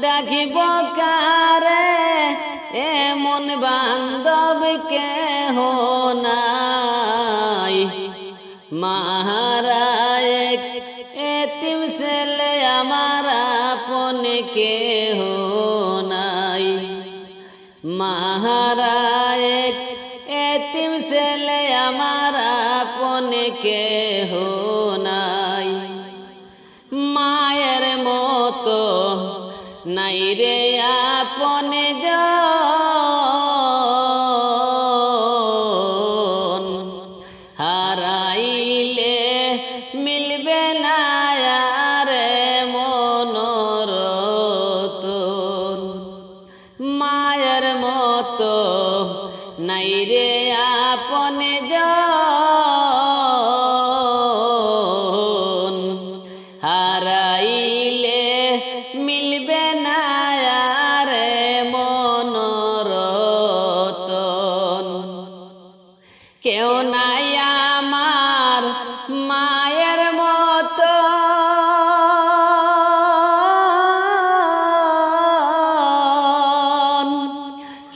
ডাকিব কারে? এমন বান্ধব কেহ নাই? মহারায় এতিম ছেলে আমার আপন কেহ নাই? মহারায় এতিম ছেলে আমার আপন কেহ হারাইলে মিলবে না রে মনোরতন মায়ের মতো নাই রে আপন হারাইলে মিলবে না রে মনোরতন কেউ নাই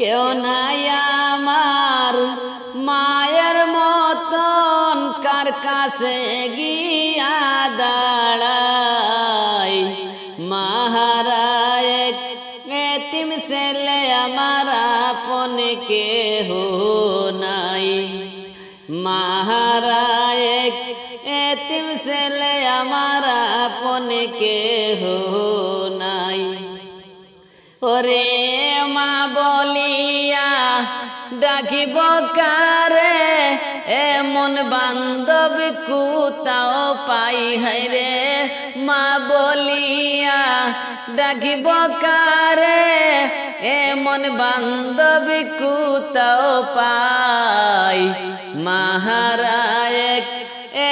কেউ নাই আমার মায়ের মতন কার কাছে গিয়া দাঁড়াই? মহারায় এতিম ছেলে আমার আপন কেহ নাই। মহারায় এতিম ছেলে আমার আপন কেহ নাই। ওরে মা বলিয়া ডাকিব কারে? এমন বান্ধব কুতাও পাই হাইরে মা বলিয়া ডাকিব কারে? এমন বান্ধব কুতাও পাই? মহারায়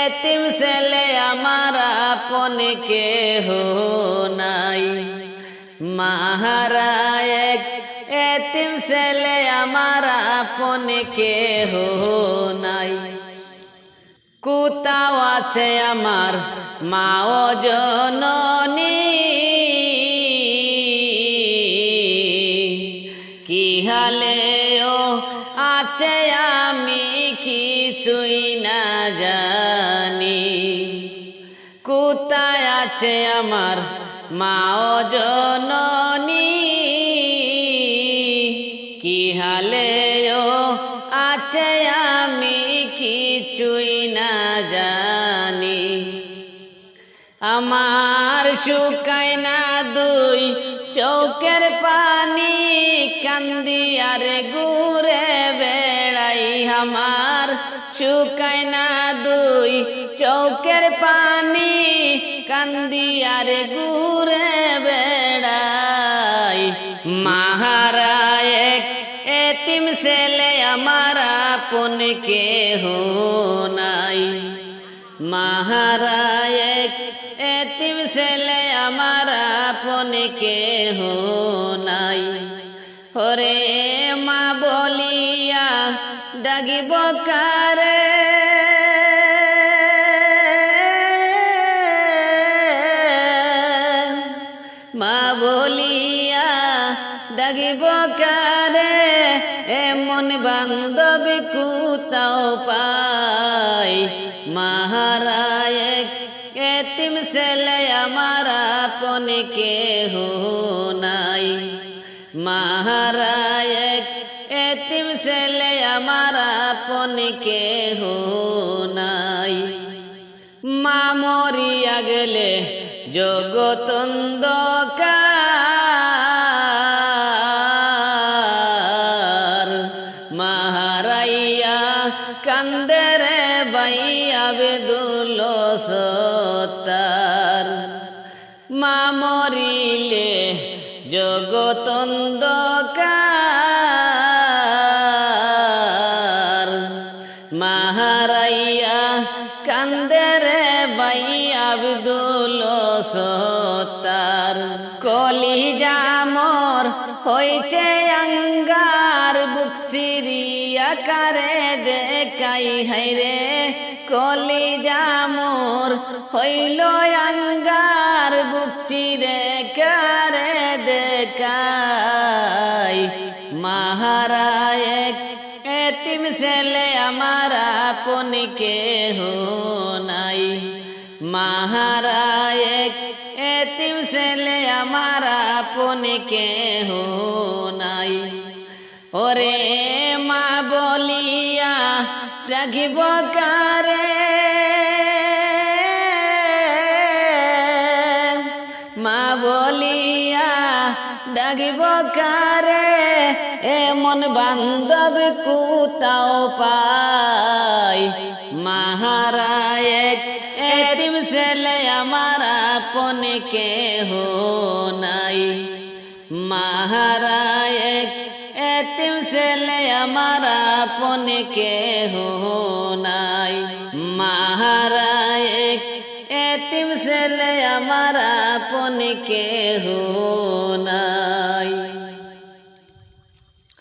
এতিম ছেলে আমার আপন কেহ নাই। মহারায় এতিম ছেলে আমার আপন কেহ নাই। কুতাও আছে আমার মাও জননী। কি হালে আছে আমার মাও জননী। কি ও আছে আমি কিছুই না জানি। আমার শুকায় না দুই চৌকের পানি, কান্দি আর ঘুরে বেড়াই আমার শুকায় না দুই চৌকের পানি, কান্দি আর ঘুরে বেড়াই। মাহারায় এতিম ছেলে, আমার আপন কেহ নাই। মহারায় এতিম ছেলে, আমার আপন কেহ নাই। হরে মা বলিয়া ডাকিব কারে? মা বলিয়া ডাকিব কারে? এমন বান্ধব কুতাও পাই। মহারায় এতিম ছেলে আমার আপন কেহ নাই। মহারায় এতিম ছেলে আমার আপন কেহ নাই। মা মরিয়া গেলে জগতন্দকার মাহারাইয়া কান্দরে বাই ভাই, আবেদুল সত্তার। মা মরিলে জগতন্দকার মাহারাইয়া কান্দেরে বাই আব্দুল সত্তার। কলি জামর হয়েছে অঙ্গার বুক চিরিয়া কারে দেখাই হাইরে কলি জামর হইল অঙ্গার বুক চিরে কারে দেখাই? মহারায় এতিম ছেলে আমার আপন কেহ নাই। মহারায় এতিম ছেলে আমার আপন কেহ নাই। ওরে মা বলিয়া রাখিব কারে? মা বলিয়া ডাকিব কারে? এমন বান্ধব কুতাও পাই। মাহারায় এতিম ছেলে আমার আপন কেহ নাই। মাহারায় এতিম ছেলে আমার আপন কেহ নাই। মাহারায় এতিম ছেলে আমার আপন কেহ নাই।